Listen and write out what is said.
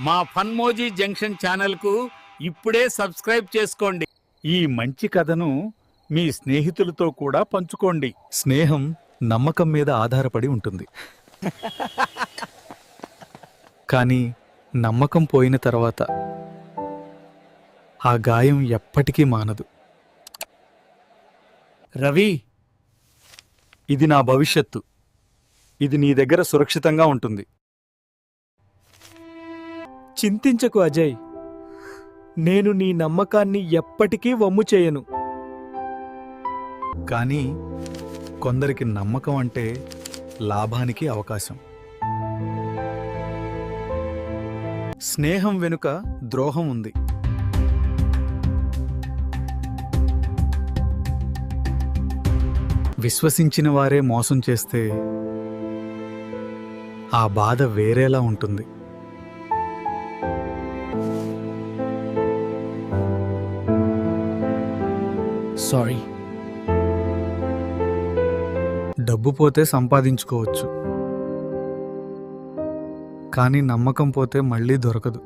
మా Funmoji junction ఛానల్కు ఇప్పుడే సబ్స్క్రైబ్ చేసుకోండి. ఈ మంచి కథను మీ స్నేహితులతో కూడా పంచుకోండి. స్నేహం నమ్మకం మీద ఆధారపడి ఉంటుంది. కానీ నమ్మకం పోయిన తర్వాత ఆ గాయం ఎప్పటికీ మానదు. రవి! ఇది నా భవిష్యత్తు. ఇది నీ దగ్గర సురక్షితంగా ఉంటుంది. చింతించకు అజయ్. నేను నీ నమ్మకాన్ని ఎప్పటికీ వమ్ము చేయను. కానీ కొందరికి నమ్మకం అంటే లాభానికి అవకాశం. స్నేహం వెనుక ద్రోహం ఉంది. విశ్వసించిన వారే మోసం చేస్తే ఆ బాధ వేరేలా ఉంటుంది. సారీ డబ్బు పోతే సంపాదించుకోవచ్చు. కానీ నమ్మకం పోతే మళ్ళీ దొరకదు.